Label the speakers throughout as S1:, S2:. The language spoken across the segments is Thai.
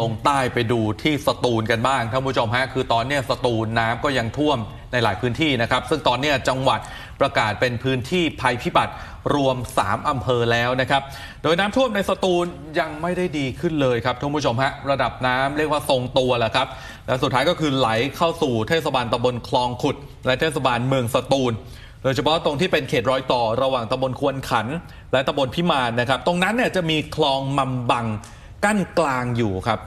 S1: ลงใต้ไปดูที่สตูลกันบ้างท่านผู้ชมฮะคือตอนนี้สตูลน้ำก็ยังท่วมในหลายพื้นที่นะครับ ซึ่งตอนนี้จังหวัดประกาศเป็นพื้นที่ภัยพิบัติรวม 3อำเภอแล้วนะครับ โดยน้ำท่วมในสตูลยังไม่ได้ดีขึ้นเลยครับท่านผู้ชมฮะระดับน้ำเรียกว่าทรงตัวแหละครับ และสุดท้ายก็คือไหลเข้าสู่เทศบาลตำบลคลองขุด และเทศบาลเมืองสตูลโดยเฉพาะตรงที่เป็นเขตรอยต่อระหว่างตำบลควนขัน และตำบลพิมานนะครับ ตรงนั้นเนี่ยจะมีคลองมัมบัง กั้นกลางอยู่ครับ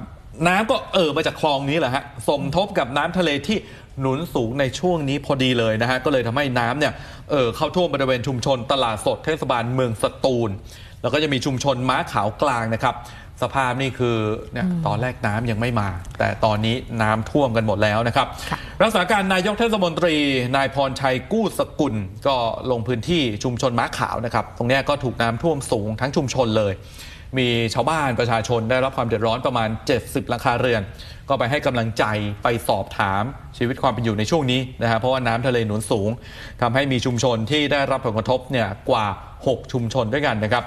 S1: น้ำก็เอ่อมาจากคลองนี้แหละฮะสมทบกับน้ำทะเลที่หนุนสูงในช่วงนี้พอดีเลยนะฮะก็เลยทำให้น้ำเนี่ยเอ่อเข้าท่วมบริเวณชุมชนตลาดสดเทศบาลเมืองสตูล แล้วก็จะมีชุมชนม้าขาวกลางนะครับสภาพนี่คือเนี่ยตอนแรกน้ำยังไม่มา แต่ตอนนี้น้ำท่วมกันหมดแล้วนะครับ รักษาการนายกเทศมนตรี นายพรชัยกู้สกุล ก็ลงพื้นที่ชุมชนม้าขาวนะครับ ตรงนี้ก็ถูกน้ำท่วมสูงทั้งชุมชนเลย มีชาวบ้านประชาชนได้รับความเดือดร้อนประมาณ 70หลังคาเรือน ก็ไปให้กำลังใจไปสอบถามชีวิตความเป็นอยู่ในช่วงนี้นะฮะเพราะว่าน้ำทะเลหนุนสูงทำให้มีชุมชนที่ได้รับผลกระทบเนี่ยกว่า 6 ชุมชนด้วยกันนะครับ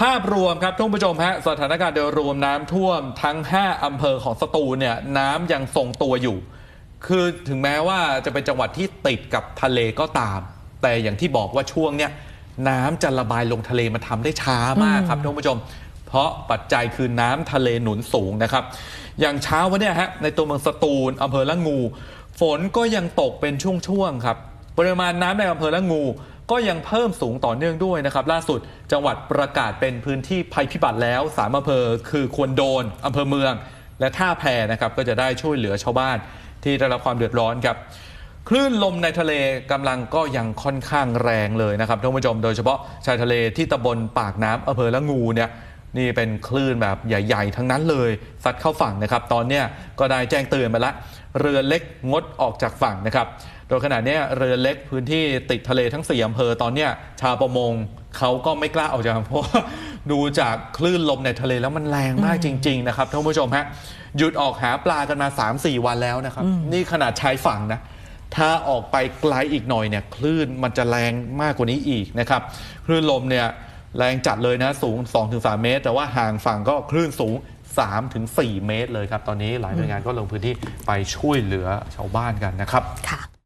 S1: ภาพรวมครับท่านผู้ชมฮะสถานการณ์โดยรวมน้ำท่วมทั้ง 5อำเภอของสตูลเนี่ยน้ำยังทรงตัวอยู่ คือถึงแม้ว่าจะเป็นจังหวัดที่ติดกับทะเลก็ตาม แต่อย่างที่บอกว่าช่วงเนี้ย น้ำจะระบายลงทะเลมันทำได้ช้ามากครับท่านผู้ชม เพราะปัจจัยคือน้ำทะเลหนุนสูงนะครับ อย่างเช้าวันเนี้ยฮะในตัวเมืองสตูลอำเภอละงู ฝนก็ยังตกเป็นช่วงๆครับปริมาณน้ำในอำเภอละงูก็ยังเพิ่มสูงต่อเนื่องด้วยนะครับ ล่าสุดจังหวัดประกาศเป็นพื้นที่ภัยพิบัติแล้วสามอำเภอคือควรโดนอำเภอเมือง และท่าแพนะครับก็จะได้ช่วยเหลือชาวบ้านที่ได้รับความเดือดร้อนครับ คลื่นลมในทะเลกำลังก็ยังค่อนข้างแรงเลยนะครับท่านผู้ชมโดยเฉพาะชายทะเลที่ตำบลปากน้ำอำเภอละงูเนี่ยนี่เป็นคลื่นแบบใหญ่ ๆ ทั้งนั้นเลยซัดเข้าฝั่งนะครับ ตอนเนี้ยก็ได้แจ้งเตือนมาละ เรือเล็กงดออกจากฝั่งนะครับ โดยขณะเนี้ยเรือเล็กพื้นที่ติดทะเลทั้งสี่อำเภอตอนเนี้ยชาวประมงเขาก็ไม่กล้าออกจากฝั่งเพราะว่าดูจากคลื่นลมในทะเลแล้วมันแรงมากจริง ๆ นะครับท่านผู้ชมฮะหยุดออกหาปลากันมา 3-4 วันแล้วนะครับ นี่ขนาดชายฝั่งนะ ถ้าออกไปไกลอีกหน่อยเนี่ยคลื่นมันจะแรงมากกว่านี้อีกนะครับคลื่นลมเนี่ยแรงจัดเลยนะสูง 2-3 เมตร แต่ว่าห่างฝั่งก็คลื่นสูง 3-4 เมตรเลยครับ ตอนนี้หลายหน่วยงานก็ลงพื้นที่ไปช่วยเหลือชาวบ้านกันนะครับ
S2: ค่ะ